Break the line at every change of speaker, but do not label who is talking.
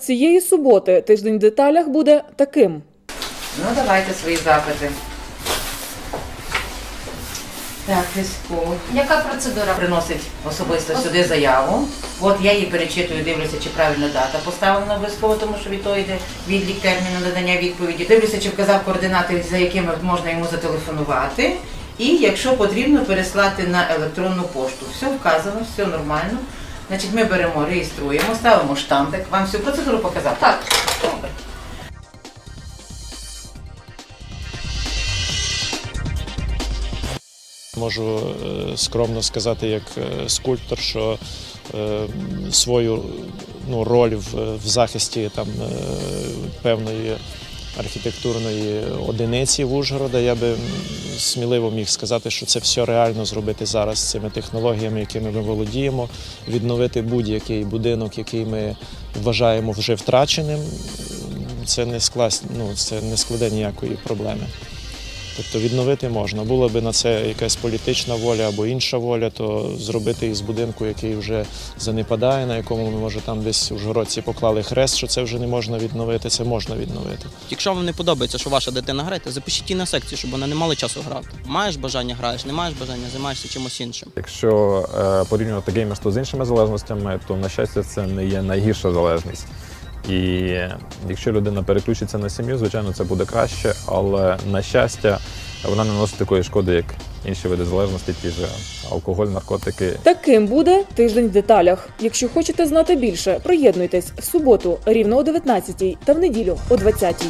цієї суботи тиждень в деталях буде таким.
Ну, давайте свої запити. Так, військовий.
Яка процедура?
Приносить особисто сюди заяву. От я її перечитую, дивлюся, чи правильна дата поставлена обов'язково, тому що від того йде відлік терміну надання відповіді. Дивлюся, чи вказав координати, за якими можна йому зателефонувати. І якщо потрібно, переслати на електронну пошту. Все вказано, все нормально. Значить, ми беремо, реєструємо, ставимо штампик. Вам всю процедуру показав?
Так.
Добре.
Можу е, скромно сказати, як е, скульптор, що е, свою ну, роль в, в захисті там, певної архітектурної одиниці в Ужгорода я би сміливо міг сказати, що це все реально зробити зараз цими технологіями, якими ми володіємо, відновити будь-який будинок, який ми вважаємо вже втраченим. Це не скласть, ну, це не складе ніякої проблеми. Тобто відновити можна. Була би на це якась політична воля або інша воля, то зробити із будинку, який вже занепадає, на якому ми може там десь у Жгородці поклали хрест, що це вже не можна відновити, це можна відновити.
Якщо вам не подобається, що ваша дитина грає, то запишіть її на секцію, щоб вона не мала часу грати. Маєш бажання граєш, не маєш бажання, займаєшся чимось іншим.
Якщо е, порівнювати геймерство з іншими залежностями, то на щастя це не є найгірша залежність. І якщо людина переключиться на сім'ю, звичайно, це буде краще, але на щастя, вона не носить такої шкоди, як інші види залежності, ті ж алкоголь, наркотики
Таким буде тиждень в деталях. Якщо хочете знати більше, приєднуйтесь в суботу рівно о 19 та в неділю о 20